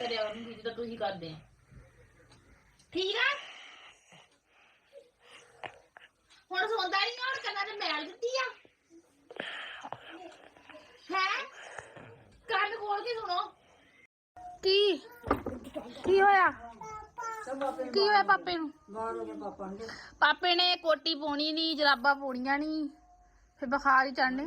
ਕਰਿਆ ਉਹਨੂੰ ਜਿੱਦਾਂ ਤੁਸੀਂ ਕਰਦੇ ਆ। ਠੀਕ ਆ? ਹੁਣ ਸੌਂਦਾ ਨਹੀਂ ਹੁਣ ਕੰਨਾਂ ਤੇ ਮੈਲ ਦਿੱਤੀ ਆ। ਹੈ? ਕੰਨ ਖੋਲ ਕੇ ਸੁਣੋ। ਕੀ? ਕੀ ਹੋਇਆ? ਕੀ ਹੋਇਆ ਪਾਪੇ ਨੂੰ? ਪਾਪੇ ਨੇ ਕੋਟੀ ਪਾਉਣੀ ਨਹੀਂ ਜਰਾਬਾਂ ਪਾਉਣੀਆਂ ਨਹੀਂ ਫਿਰ ਬੁਖਾਰ ਹੀ ਚੜਨੇ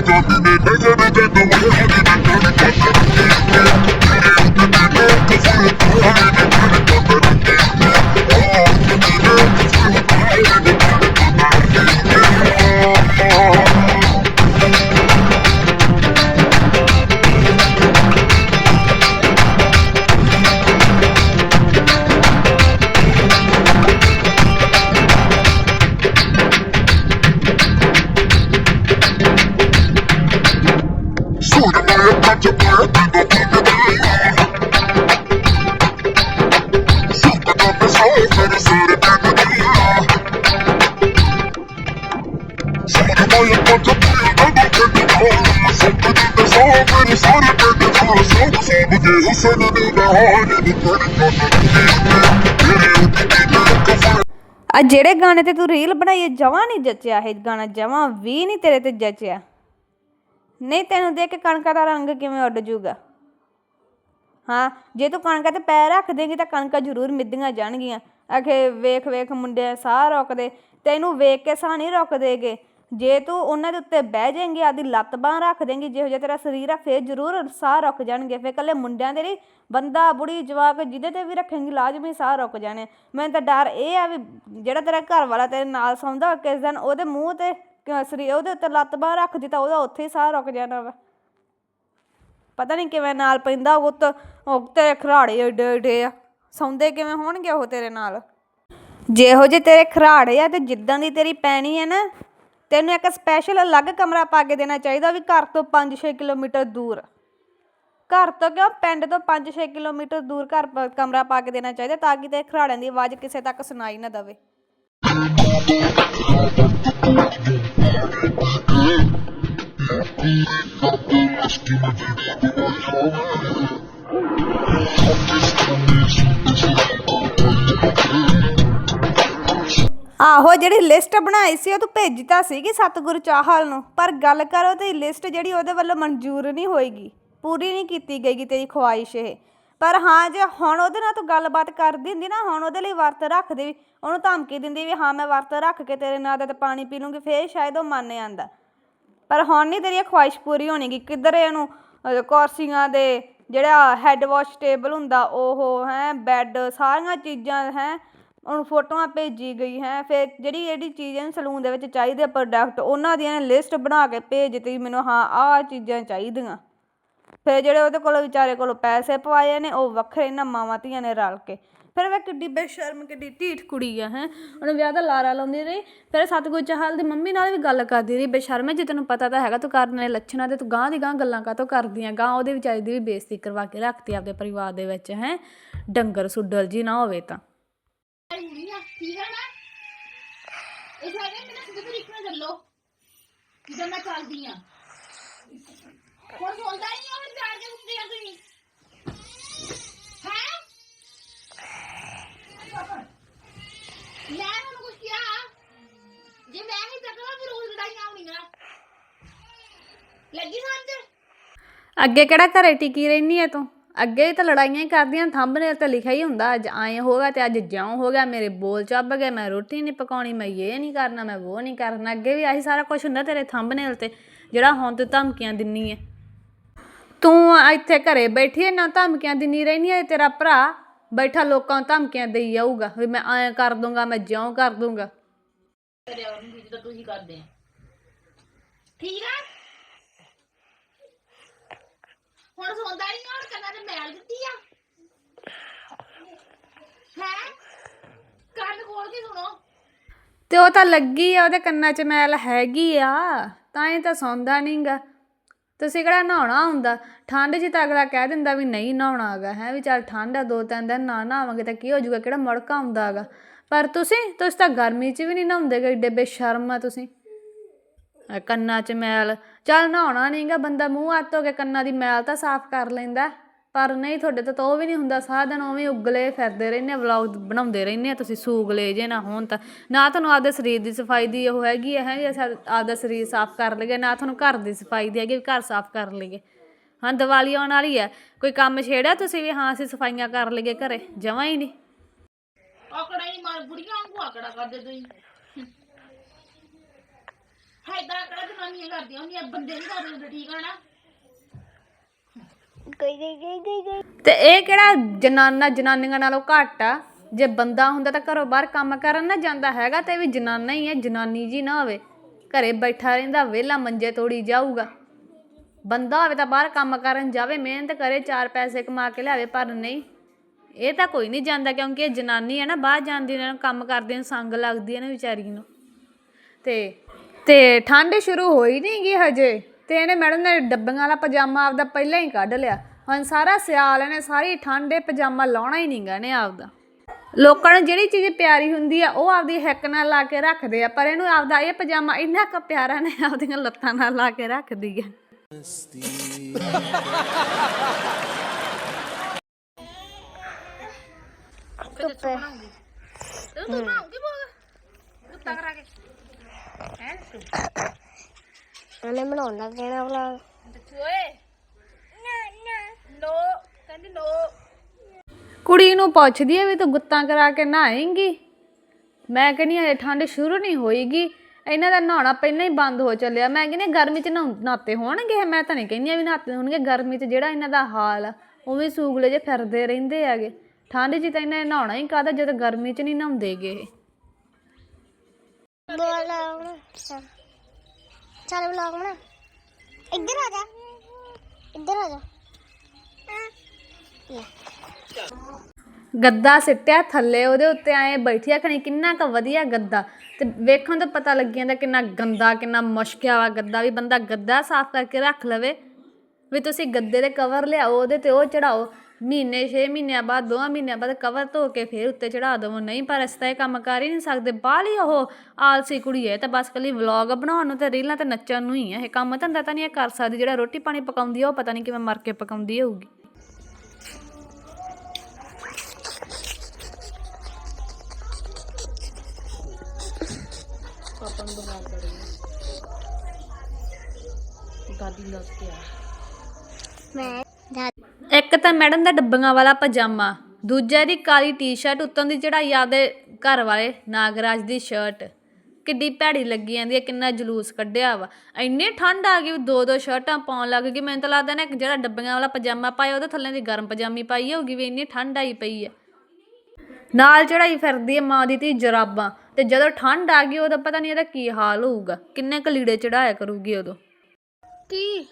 don't be made, make everything the way don't ਆ ਜਿਹੜੇ ਗਾਣੇ ਤੇ ਤੂੰ ਰੀਲ ਬਣਾਈ ਜਮਾ ਨਹੀਂ ਜੱਚਿਆ ਇਹ ਗਾਣਾ, ਜਮਾ ਵੀ ਨਹੀਂ ਤੇਰੇ ਤੇ ਜੱਚਿਆ। ਨਹੀਂ ਤੈਨੂੰ ਦੇਖ ਕੇ ਕਣਕਾਂ ਦਾ ਰੰਗ ਕਿਵੇਂ ਉੱਡ ਜੂਗਾ ਹਾਂ, ਜੇ ਤੂੰ ਕਣਕਾਂ ਤੇ ਪੈਰ ਰੱਖ ਦੇਂਗੀ ਤਾਂ ਕਣਕਾਂ ਜ਼ਰੂਰ ਮਿੱਧੀਆਂ ਜਾਣਗੀਆਂ। ਆਖੇ ਵੇਖ ਵੇਖ ਮੁੰਡੇ ਸਾਹ ਰੁਕਦੇ, ਤੈਨੂੰ ਵੇਖ ਕੇ ਸਾਹ ਨਹੀਂ ਰੁਕਦੇਗੇ ਜੇ ਤੂੰ ਉਹਨਾਂ ਦੇ ਉੱਤੇ ਬਹਿ ਜਾਏਂਗੀ ਆਦੀ ਲੱਤ ਬਾਂਹ ਰੱਖ ਦੇਂਗੀ, ਜਿਹੋ ਜਿਹਾ ਤੇਰਾ ਸਰੀਰ ਆ, ਫੇਰ ਜ਼ਰੂਰ ਸਾਹ ਰੁਕ ਜਾਣਗੇ। ਫੇਰ ਕੱਲੇ ਮੁੰਡਿਆਂ ਦੇ ਨਹੀਂ, ਬੰਦਾ, ਬੁੜੀ, ਜਵਾਕ ਜਿਹਦੇ ਤੇ ਵੀ ਰੱਖੇਂਗੀ, ਲਾਜ਼ਮੀ ਸਾਹ ਰੁਕ ਜਾਣੇ। ਮੈਨੂੰ ਤਾਂ ਡਰ ਇਹ ਆ ਵੀ ਜਿਹੜਾ ਤੇਰਾ ਘਰ ਵਾਲਾ ਤੇਰੇ ਨਾਲ ਸੌਂਦਾ ਕਿਸ ਦਿਨ, ਉਹਦੇ ਮੂੰਹ ਤੇ ਕ- ਸਰੀਰ, ਉਹਦੇ ਉੱਤੇ ਲੱਤ ਬਾਂਹ ਰੱਖ ਦਿੱਤਾ, ਉਹਦਾ ਉੱਥੇ ਹੀ ਸਾਹ ਰੁਕ ਜਾਣਾ ਵਾ। ਪਤਾ ਨਹੀਂ ਕਿਵੇਂ ਨਾਲ ਪੈਂਦਾ ਉਹ ਤਾਂ, ਉਹ ਤੇਰੇ ਖਰਾੜੇ ਏਡੇ ਏਡੇ ਆ। ਸੌਂਦੇ ਕਿਵੇਂ ਹੋਣਗੇ ਉਹ ਤੇਰੇ ਨਾਲ? ਜਿਹੋ ਜੇ ਤੇਰੇ ਖਰਾੜੇ ਆ ਤੇ ਜਿੱਦਾਂ ਦੀ ਤੇਰੀ ਪੈਣੀ ਹੈ ਨਾ ਤੈਨੂੰ ਇੱਕ ਸਪੈਸ਼ਲ ਅਲੱਗ ਕਮਰਾ ਪਾ ਕੇ ਦੇਣਾ ਚਾਹੀਦਾ ਵੀ ਘਰ ਤੋਂ 5-6 ਕਿਲੋਮੀਟਰ ਦੂਰ ਘਰ ਤੋਂ ਕਿਉਂ ਪਿੰਡ ਤੋਂ 5-6 ਕਿਲੋਮੀਟਰ ਦੂਰ ਘਰ ਪ- ਕਮਰਾ ਪਾ ਕੇ ਦੇਣਾ ਚਾਹੀਦਾ ਤਾਂ ਕਿ ਤੇ ਖਰਾੜਿਆਂ ਦੀ ਆਵਾਜ਼ ਕਿਸੇ ਤੱਕ ਸੁਣਾਈ ਨਾ ਦਵੇ ਆਹੋ ਜਿਹੜੀ ਲਿਸਟ ਬਣਾਈ ਸੀ ਉਹ ਤੂੰ ਭੇਜੀ ਤਾਂ ਸੀਗੀ ਸਤਿਗੁਰੂ ਚਾਹਲ ਨੂੰ ਪਰ ਗੱਲ ਕਰੋ ਉਹਦੀ ਲਿਸਟ ਜਿਹੜੀ ਉਹਦੇ ਵੱਲੋਂ ਮਨਜ਼ੂਰ ਨਹੀਂ ਹੋਏਗੀ ਪੂਰੀ ਨਹੀਂ ਕੀਤੀ ਗਈਗੀ ਤੇਰੀ ਖੁਆਇਸ਼ ਇਹ। ਪਰ ਹਾਂ ਜੇ ਹੁਣ ਉਹਦੇ ਨਾਲ ਤੂੰ ਗੱਲਬਾਤ ਕਰਦੀ ਹੁੰਦੀ ਨਾ ਹੁਣ ਉਹਦੇ ਲਈ ਵਰਤ ਰੱਖਦੀ ਵੀ ਉਹਨੂੰ ਧਮਕੀ ਦਿੰਦੀ ਵੀ ਹਾਂ ਮੈਂ ਵਰਤ ਰੱਖ ਕੇ ਤੇਰੇ ਨਾਲ ਤੇ ਪਾਣੀ ਪੀ ਲੂੰਗੀ ਫੇਰ ਸ਼ਾਇਦ ਉਹ ਮੰਨ ਜਾਂਦਾ। ਪਰ ਹੁਣ ਨਹੀਂ ਤੇਰੀ ਇਹ ਖੁਆਇਸ਼ ਪੂਰੀ ਹੋਣੀਗੀ ਕਿੱਧਰ ਇਹਨੂੰ ਅਹ, ਦੇ ਜਿਹੜਾ ਹੈੱਡ ਵਾਸ਼ ਟੇਬਲ ਹੁੰਦਾ ਉਹ ਹੈ ਬੈੱਡ ਸਾਰੀਆਂ ਚੀਜ਼ਾਂ ਹੈ ਉਹਨੂੰ ਫੋਟੋਆਂ ਭੇਜੀ ਗਈ ਹੈ, ਫਿਰ ਜਿਹੜੀ ਜਿਹੜੀ ਚੀਜ਼ ਇਹਨੂੰ ਸਲੂਨ ਦੇ ਵਿੱਚ ਚਾਹੀਦੇ ਪ੍ਰੋਡਕਟ ਉਹਨਾਂ ਦੀਆਂ ਲਿਸਟ ਬਣਾ ਕੇ ਭੇਜ ਦਿੱਤੀ ਮੈਨੂੰ ਹਾਂ, ਆਹ ਚੀਜ਼ਾਂ ਚਾਹੀਦੀਆਂ। ਫਿਰ ਜਿਹੜੇ ਉਹਦੇ ਕੋਲ ਵਿਚਾਰੇ ਕੋਲ ਪੈਸੇ ਪਵਾਏ ਨੇ, ਉਹ ਵੱਖਰੇ ਇਹਨਾਂ ਮਾਵਾਂ ਧੀਆਂ ਨੇ ਰਲ ਕੇ। ਫਿਰ ਵੇ ਕਿੱਡੀ ਬੇਸ਼ਰਮ, ਕਿੱਡੀ ਢੀਠ ਕੁੜੀ ਆ, ਹੈ। ਉਹਨੇ ਵਿਆਹ ਦਾ ਲਾਰਾ ਲਾਉਂਦੀ ਰਹੀ, ਫਿਰ ਸਤਗੁਰ ਚਾਹਲ ਦੀ ਮੰਮੀ ਨਾਲ ਵੀ ਗੱਲ ਕਰਦੀ ਰਹੀ, ਬੇਸ਼ਰਮ ਹੈ ਜੇ ਤੈਨੂੰ ਪਤਾ ਤਾਂ ਹੈਗਾ ਤੂੰ ਕਰਨ ਵਾਲੇ ਲੱਛਣਾਂ ਤੇ ਤੂੰ ਗਾਂ ਦੀ ਗਾਂ ਗੱਲਾਂ ਕਾਤੋਂ ਕਰਦੀਆਂ ਗਾਂ ਉਹਦੇ ਵਿਚਾਰੀ ਦੀ ਵੀ ਬੇਇੱਜ਼ਤੀ ਕਰਵਾ ਕੇ ਰੱਖਤੀ ਆਪਦੇ ਪਰਿਵਾਰ ਦੇ ਵਿੱਚ, ਹੈ। ਡੰਗਰ ਸੁੱਡਲ ਜੀ ਨਾ ਹੋਵੇ ਤਾਂ। ਹੋਣੀ ਆ ਠੀਕ ਆ ਨਾ। ਇਹ ਸਾਰੇ ਮੈਨੂੰ ਸਿੱਧੇ ਤਰੀਕੇ ਨਾਲ ਚੱਲੋ। ਜਿੱਦਾਂ ਮੈਂ ਚੱਲਦੀ ਆ। ਹੁਣ ਸੌਂਦਾ ਨਹੀਂ ਹੁਣ ਜਾ ਕੇ ਉੱਤੇ ਆ ਤੁਸੀਂ। ਹੈ? ਲੈ ਹੁਣ ਕੁਛ ਕਿਹਾ। ਜੇ ਮੈਂ ਹੀ ਚੱਕਣਾ, ਫਿਰ ਉਹ ਲੜਾਈਆਂ ਹੋਣੀਆਂ। ਲੱਗੀ ਸਮਝ ਅੱਗੇ ਕਿਹੜਾ ਘਰੇ ਟਿਕੀ ਰਹਿਨੀ ਐ ਤੂੰ? ਅੱਗੇ ਤਾਂ ਲੜਾਈਆਂ ਹੀ ਕਰਦੀਆਂ ਥੰਬਨੇਲ ਤੇ ਲਿਖਿਆ ਹੀ ਹੁੰਦਾ, ਅੱਜ ਆਏ ਹੋਗਾ ਤੇ ਅੱਜ ਜਿਉਂ ਹੋ ਗਿਆ, ਮੇਰੇ ਬੋਲ ਚੱਬ ਗਏ, ਮੈਂ ਰੋਟੀ ਨਹੀਂ ਪਕਾਉਣੀ, ਮੈਂ ਇਹ ਨਹੀਂ ਕਰਨਾ, ਮੈਂ ਉਹ ਨਹੀਂ ਕਰਨਾ, ਅੱਗੇ ਵੀ ਆਹੀ ਸਾਰਾ ਕੁਝ ਹੁੰਦਾ ਤੇਰੇ ਥੰਬਨੇਲ ਤੇ ਜਿਹੜਾ ਹੁਣ ਤੂੰ ਧਮਕੀਆਂ ਦਿੰਨੀ ਹੈ ਤੂੰ ਇੱਥੇ ਘਰੇ ਬੈਠੀ ਐ, ਨਾ ਧਮਕੀਆਂ ਦਿੰਨੀ ਰਹਿਨੀ ਐ ਤੇਰਾ ਭਰਾ ਬੈਠਾ ਲੋਕਾਂ ਨੂੰ ਧਮਕੀਆਂ ਦੇਈ ਜਾਊਗਾ ਵੀ ਮੈਂ ਐਂ ਕਰ ਦੂੰਗਾ, ਮੈਂ ਜਿਉਂ ਕਰ ਦੂੰਗਾ। ਕਰਿਆ ਉਹਨੂੰ ਜਿੱਦਾਂ ਤੁਸੀਂ ਕਰਦੇ ਆ। ਠੀਕ ਆ? ਤੇ ਉਹ ਤਾਂ ਲੱਗੀ ਆ, ਉਹਦੇ ਕੰਨਾਂ 'ਚ ਮੈਲ ਹੈਗੀ ਆ। ਤਾਂ ਇਹ ਤਾਂ ਸੌਂਦਾ ਨਹੀਂਗਾ ਤੁਸੀਂ ਕਿਹੜਾ ਨਹਾਉਣਾ ਹੁੰਦਾ? ਠੰਡ 'ਚ ਤਾਂ ਅਗਲਾ ਕਹਿ ਦਿੰਦਾ ਵੀ ਨਹੀਂ ਨਹਾਉਣਾ ਹੈਗਾ। ਹੈ ਵੀ ਚੱਲ ਠੰਡ ਆ, ਦੋ ਤਿੰਨ ਦਿਨ ਨਾ ਨਹਾਵਾਂਗੇ ਤਾਂ ਕੀ ਹੋ ਜਾਊਗਾ, ਕਿਹੜਾ ਮੜਕਾ ਆਉਂਦਾ ਹੈਗਾ। ਪਰ ਤੁਸੀਂ ਤੁਸੀਂ ਤਾਂ ਗਰਮੀ 'ਚ ਵੀ ਨਹੀਂ ਨਹਾਉਂਦੇ ਗੇ, ਏਡੇ ਬੇਸ਼ਰਮ ਆ ਤੁਸੀਂ। ਕੰਨਾਂ 'ਚ ਮੈਲ। ਚੱਲ ਨਹਾਉਣਾ ਨਹੀਂਗਾ ਬੰਦਾ ਮੂੰਹ ਹੱਥ ਧੋ ਕੇ ਕੰਨਾਂ ਦੀ ਮੈਲ ਤਾਂ ਸਾਫ਼ ਕਰ ਲੈਂਦਾ। ਪਰ ਨਹੀਂ, ਤੁਹਾਡੇ ਤੋਂ ਤਾਂ ਉਹ ਵੀ ਨਹੀਂ ਹੁੰਦਾ। ਸਾਰਾ ਦਿਨ ਉਵੇਂ ਉਗਲੇ ਫਿਰਦੇ ਰਹਿੰਦੇ ਵਲੌਗ ਬਣਾਉਂਦੇ ਰਹਿੰਦੇ ਆ। ਤੁਸੀਂ ਸੂਗਲੇ ਜੇ ਨਾ ਹੋਣ ਤਾਂ। ਨਾ ਤੁਹਾਨੂੰ ਆਪਦੇ ਸਰੀਰ ਦੀ ਸਫ਼ਾਈ ਦੀ ਉਹ ਹੈਗੀ ਹੈ ਵੀ ਆਪਦਾ ਸਰੀਰ ਸਾਫ਼ ਕਰ ਲਈਏ। ਨਾ ਤੁਹਾਨੂੰ ਘਰ ਦੀ ਸਫ਼ਾਈ ਦੀ ਹੈਗੀ ਵੀ ਘਰ ਸਾਫ਼ ਕਰ ਲਈਏ। ਹਾਂ, ਦੀਵਾਲੀ ਆਉਣ ਵਾਲੀ ਹੈ ਕੋਈ ਕੰਮ ਛੇੜਿਆ ਤੁਸੀਂ ਵੀ? ਹਾਂ, ਅਸੀਂ ਸਫਾਈਆਂ ਕਰ ਲਈਏ ਘਰੇ। ਜਮਾਂ ਹੀ ਨਹੀਂ ਆਕੜਾ ਹੀ ਮਾਰ, ਬੁੜੀਆਂ ਵਾਂਗੂ ਆਕੜਾ ਕਰਦੇ ਤੁਸੀਂ। ਹਾਇਦਾ ਆਕੜਾ ਜਨਾਨੀਆਂ ਕਰਦੀਆਂ ਹੁੰਦੀਆਂ ਬੰਦੇ ਨਹੀਂ ਕਰਦੇ ਹੁੰਦੇ ਠੀਕ ਆ ਨਾ? ਤੇ ਇਹ ਕਿਹੜਾ ਜਨਾਨਾ ਜਨਾਨੀਆਂ ਨਾਲੋਂ ਘੱਟ ਆ? ਜੇ ਬੰਦਾ ਹੁੰਦਾ ਤਾਂ ਘਰੋਂ ਬਾਹਰ ਕੰਮ ਕਰਨ ਨਾ ਜਾਂਦਾ ਹੈਗਾ ਤੇ ਇਹ ਵੀ ਜਨਾਨਾ ਹੀ ਹੈ ਜਨਾਨੀ ਜੀ ਨਾ ਹੋਵੇ। ਘਰੇ ਬੈਠਾ ਰਹਿੰਦਾ ਵਿਹਲਾ ਮੰਜੇ ਤੋੜੀ ਜਾਊਗਾ। ਬੰਦਾ ਹੋਵੇ ਤਾਂ ਬਾਹਰ ਕੰਮ ਕਰਨ ਜਾਵੇ ਮਿਹਨਤ ਕਰੇ ਚਾਰ ਪੈਸੇ ਕਮਾ ਕੇ ਲਿਆਵੇ ਪਰ ਨਹੀਂ। ਇਹ ਤਾਂ ਕੋਈ ਨਹੀਂ ਜਾਂਦਾ ਕਿਉਂਕਿ ਇਹ ਜਨਾਨੀ ਹੈ ਨਾ ਬਾਹਰ ਜਾਂਦੀ ਇਹਨਾਂ ਨੂੰ ਕੰਮ ਕਰਦੇ ਨੂੰ ਸੰਗ ਲੱਗਦੀ ਹੈ ਨਾ ਵਿਚਾਰੀ ਨੂੰ। ਤੇ ਤੇ ਠੰਡ ਸ਼ੁਰੂ ਹੋਈ ਨਹੀਂ ਗੀ ਹਜੇ। ਤੇ ਇਹਨੇ ਮੈਡਮ ਨੇ ਡੱਬੀਆਂ ਵਾਲਾ ਪਜਾਮਾ ਆਪਦਾ ਪਹਿਲਾਂ ਹੀ ਕੱਢ ਲਿਆ। ਹੁਣ ਸਾਰਾ ਸਿਆਲ ਇਹਨੇ ਸਾਰੀ ਠੰਡੇ ਪਜਾਮਾ ਲਾਉਣਾ ਹੀ ਨਹੀਂਗਾ ਨੇ ਆਪਦਾ। ਲੋਕਾਂ ਨੂੰ ਜਿਹੜੀ ਚੀਜ਼ ਪਿਆਰੀ ਹੁੰਦੀ ਆ, ਉਹ ਆਪਦੀ ਹਿੱਕ ਨਾਲ ਲਾ ਕੇ ਰੱਖਦੇ ਆ, ਪਰ ਇਹਨੂੰ ਆਪਦਾ ਇਹ ਪਜਾਮਾ ਇੰਨਾ ਕੁ ਪਿਆਰਾ ਨੇ ਆਪਦੀਆਂ ਲੱਤਾਂ ਨਾਲ ਲਾ ਕੇ ਰੱਖਦੀ ਆ। ਤੂੰ ਤੂੰ ਬਣਾਉਂਗੀ ਬੋਲ ਕੁੱਤਾ ਕਰਾ ਕੇ ਹੈ ਉਹਨੇ ਬਣਾਉਣ ਲੱਗ ਜਾਣਾ ਵਲੌਗ ਦੱਸੋ ਓਏ ਨਾ ਨਾ। ਨੋ ਕਹਿੰਦੀ ਨੋ ਕੁੜੀ ਨੂੰ ਪੁੱਛਦੀ ਆ ਵੀ ਤੂੰ ਗੁੱਤਾਂ ਕਰਾ ਕੇ ਨਹਾਏਂਗੀ? ਮੈਂ ਕਹਿੰਦੀ ਹਜੇ ਠੰਡ ਸ਼ੁਰੂ ਨਹੀਂ ਹੋਏਗੀ ਇਹਨਾਂ ਦਾ ਨਹਾਉਣਾ ਪਹਿਲਾਂ ਹੀ ਬੰਦ ਹੋ ਚੱਲਿਆ। ਮੈਂ ਕਹਿੰਦੀ ਹਾਂ ਗਰਮੀ 'ਚ ਨਹਾਉ- ਨਹਾਤੇ ਹੋਣਗੇ? ਮੈਂ ਤਾਂ ਨਹੀਂ ਕਹਿੰਦੀ ਆ ਵੀ ਨਹਾਤੇ ਹੋਣਗੇ। ਗਰਮੀ 'ਚ ਜਿਹੜਾ ਇਹਨਾਂ ਦਾ ਹਾਲ ਆ ਉਵੇਂ ਸੂਗਲੇ ਜੇ ਫਿਰਦੇ ਰਹਿੰਦੇ ਹੈਗੇ। ਠੰਡ 'ਚ ਤਾਂ ਇਹਨਾਂ ਨੇ ਨਹਾਉਣਾ ਹੀ ਕਾਹਦਾ ਜਦੋਂ ਗਰਮੀ 'ਚ ਨਹੀਂ ਨਹਾਉਂਦੇਗੇ ਬੋਲ। ਹੁਣ ਚੱਲ ਚੱਲ ਵਲੌਗ ਬਣਾ। ਇੱਧਰ ਆ ਜਾ। ਇੱਧਰ ਆ ਗੱਦਾ ਸਿੱਟਿਆ ਥੱਲੇ, ਉਹਦੇ ਉੱਤੇ ਆਏ ਬੈਠੀ ਆਖਣੀ ਕਿੰਨਾ ਕ ਵਧੀਆ ਗੱਦਾ। ਤੇ ਵੇਖਣ ਤੋਂ ਪਤਾ ਲੱਗ ਜਾਂਦਾ ਕਿੰਨਾ ਗੰਦਾ, ਕਿੰਨਾ ਮੁਸ਼ਕਿਆ ਵਾ ਗੱਦਾ ਵੀ। ਬੰਦਾ ਗੱਦਾ ਸਾਫ਼ ਕਰਕੇ ਰੱਖ ਲਵੇ। ਵੀ ਤੁਸੀਂ ਗੱਦੇ ਦੇ ਕਵਰ ਲਿਆਓ, ਉਹਦੇ ਤੇ ਉਹ ਚੜਾਓ। ਮਹੀਨੇ 6 ਮਹੀਨਿਆਂ ਬਾਅਦ 2 ਮਹੀਨਿਆਂ ਬਾਅਦ ਕਵਰ ਧੋ ਕੇ ਫੇਰ ਉੱਤੇ ਚੜਾ ਦਵੋ। ਨਹੀਂ ਪਰ ਅਸੀਂ ਤਾਂ ਇਹ ਕੰਮ ਕਰ ਹੀ ਨਹੀਂ ਸਕਦੇ। ਬਾਹਲੀ ਉਹ ਆਲਸੀ ਕੁੜੀ ਹੈ ਤਾਂ ਬਸ ਕੱਲੀ ਵਲੌਗ ਬਣਾਉਣ ਨੂੰ ਤੇ ਰੀਲਾਂ ਤੇ ਨੱਚਣ ਨੂੰ ਹੀ ਹੈ ਇਹ ਕੰਮ ਧੰਦਾ ਤਾਂ ਨਹੀਂ ਇਹ ਕਰ ਸਕਦੀ। ਜਿਹੜਾ ਰੋਟੀ ਪਾਣੀ ਪਕਾਉਂਦੀ ਆ ਉਹ ਪਤਾ ਨਹੀਂ ਕਿਵੇਂ ਮਰ ਕੇ ਪਕਾਉਂਦੀ ਹੋਊਗੀ। ਮੈਂ ਇੱਕ ਤਾਂ ਮੈਡਮ ਦਾ ਡੱਬੀਆਂ ਵਾਲਾ ਪਜਾਮਾ, ਦੂਜਾ ਦੀ ਕਾਲੀ ਟੀ-ਸ਼ਰਟ, ਉੱਤੋਂ ਦੀ ਚੜਾਈ ਆਪਦੇ ਘਰ ਵਾਲੇ, ਨਾਗਰਾਜ ਦੀ ਸ਼ਰਟ ਕਿੱਡੀ ਭੈੜੀ ਲੱਗੀ ਜਾਂਦੀ ਹੈ, ਕਿੰਨਾ ਜਲੂਸ ਕੱਢਿਆ ਵਾ। ਇੰਨੀ ਠੰਡ ਆ ਗਈ ਵੀ ਦੋ ਦੋ ਸ਼ਰਟਾਂ ਪਾਉਣ ਲੱਗ ਗਈ। ਮੈਨੂੰ ਤਾਂ ਲੱਗਦਾ ਨਾ ਜਿਹੜਾ ਡੱਬੀਆਂ ਵਾਲਾ ਪਜਾਮਾ ਪਾਇਆ, ਉਹਦੇ ਥੱਲੇ ਦੀ ਗਰਮ ਪਜਾਮੀ ਪਾਈ ਹੋਊਗੀ ਵੀ ਇੰਨੀ ਠੰਡ ਆਈ ਪਈ ਹੈ ਨਾਲ ਚੜਾਈ ਫਿਰਦੀ ਹੈ ਮਾਂ ਦੀ ਧੀ ਜਰਾਬਾਂ। ਤੇ ਜਦੋਂ ਠੰਡ ਆ ਗਈ ਉਹਦਾ ਪਤਾ ਨਹੀਂ ਇਹਦਾ ਕੀ ਹਾਲ ਹੋਊਗਾ। ਕਿੰਨੇ ਕੁ ਲੀੜੇ ਚੜਾਇਆ ਕਰੂਗੀ ਉਦੋਂ। ਕੀ?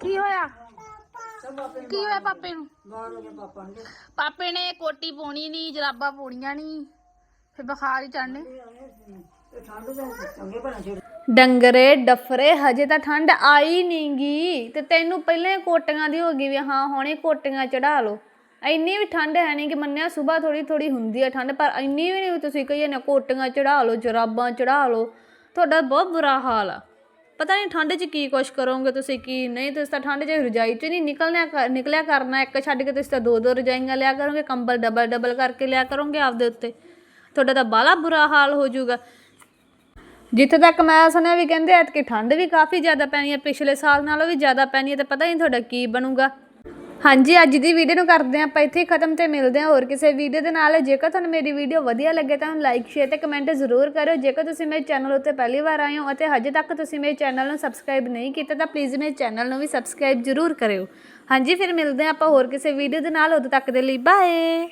ਕੀ ਹੋਇਆ? ਕੀ ਹੋਇਆ ਪਾਪੇ ਨੂੰ? ਪਾਪੇ ਨੇ। ਕੋਟੀ ਪਾਉਣੀ ਨਹੀਂ ਜਰਾਬਾਂ ਪਾਉਣੀਆਂ ਨਹੀਂ ਫਿਰ ਬੁਖਾਰ ਹੀ ਚੜਨੇ ਡੰਗਰੇ ਡਫਰੇ ਹਜੇ ਤਾਂ ਠੰਡ ਆਈ ਨਹੀਂਗੀ ਤੇ ਤੈਨੂੰ ਪਹਿਲਾਂ ਹੀ ਕੋਟੀਆਂ ਦੀ ਹੋ ਗਈ ਵੀ ਹਾਂ ਹੁਣੇ ਕੋਟੀਆਂ ਚੜਾ ਲਓ। ਇੰਨੀ ਵੀ ਠੰਡ ਹੈ ਨਹੀਂ ਕਿ ਮੰਨਿਆ ਸਵੇਰ ਥੋੜੀ ਥੋੜੀ ਹੁੰਦੀ ਹੈ ਠੰਡ ਪਰ ਇੰਨੀ ਵੀ ਨਹੀਂ ਤੁਸੀਂ ਕਹੀਏ ਨਾ ਕੋਟੀਆਂ ਚੜਾ ਲਓ ਜਰਾਬਾਂ ਚੜਾ ਲਓ। ਤੁਹਾਡਾ ਬਹੁਤ ਬੁਰਾ ਹਾਲ ਆ। ਪਤਾ ਨਹੀਂ ਠੰਡ 'ਚ ਕੀ ਕੁਛ ਕਰੋਗੇ ਤੁਸੀਂ, ਕੀ ਨਹੀਂ? ਤੁਸੀਂ ਤਾਂ ਠੰਡ 'ਚ ਰਜਾਈ 'ਚ ਨਹੀਂ ਨਿਕਲਣਾ ਕਰ- ਨਿਕਲਿਆ ਕਰਨਾ, ਇੱਕ ਛੱਡ ਕੇ ਤੁਸੀਂ ਤਾਂ ਦੋ ਦੋ ਰਜਾਈਆਂ ਲਿਆ ਕਰੋਗੇ, ਕੰਬਲ ਡਬਲ ਡਬਲ ਕਰਕੇ ਲਿਆ ਕਰੋਗੇ ਆਪਦੇ ਉੱਤੇ। ਤੁਹਾਡਾ ਤਾਂ ਬਾਲਾ ਬੁਰਾ ਹਾਲ ਹੋ ਜਾਊਗਾ। ਜਿੱਥੇ ਤੱਕ ਮੈਂ ਸੁਣਿਆ ਵੀ ਕਹਿੰਦੇ ਐਤਕੀ ਠੰਡ ਵੀ ਕਾਫੀ ਜ਼ਿਆਦਾ ਪੈਣੀ ਹੈ, ਪਿਛਲੇ ਸਾਲ ਨਾਲੋਂ ਵੀ ਜ਼ਿਆਦਾ ਪੈਣੀ ਹੈ, ਤੇ ਪਤਾ ਨਹੀਂ ਤੁਹਾਡਾ ਕੀ ਬਣੂਗਾ। ਹਾਂਜੀ, ਅੱਜ ਦੀ ਵੀਡੀਓ ਨੂੰ ਕਰਦੇ ਹਾਂ ਆਪਾਂ ਇੱਥੇ ਖਤਮ ਤੇ ਮਿਲਦੇ ਹਾਂ ਹੋਰ ਕਿਸੇ ਵੀਡੀਓ ਦੇ ਨਾਲ। ਜੇਕਰ ਤੁਹਾਨੂੰ ਮੇਰੀ ਵੀਡੀਓ ਵਧੀਆ ਲੱਗੇ ਤਾਂ ਲਾਈਕ ਸ਼ੇਅਰ ਤੇ ਕਮੈਂਟ ਜ਼ਰੂਰ ਕਰਿਓ। ਜੇਕਰ ਤੁਸੀਂ ਮੇਰੇ ਚੈਨਲ ਉੱਤੇ ਪਹਿਲੀ ਵਾਰ ਆਏ ਹੋ ਅਤੇ ਹਜੇ ਤੱਕ ਤੁਸੀਂ ਮੇਰੇ ਚੈਨਲ ਨੂੰ ਸਬਸਕ੍ਰਾਈਬ ਨਹੀਂ ਕੀਤਾ ਤਾਂ ਪਲੀਜ਼ ਮੇਰੇ ਚੈਨਲ ਨੂੰ ਵੀ ਸਬਸਕ੍ਰਾਈਬ ਜ਼ਰੂਰ ਕਰਿਓ। ਹਾਂਜੀ, ਫਿਰ ਮਿਲਦੇ ਹਾਂ ਆਪਾਂ ਹੋਰ ਕਿਸੇ ਵੀਡੀਓ ਦੇ ਨਾਲ। ਉਦੋਂ ਤੱਕ ਦੇ ਲਈ ਬਾਏ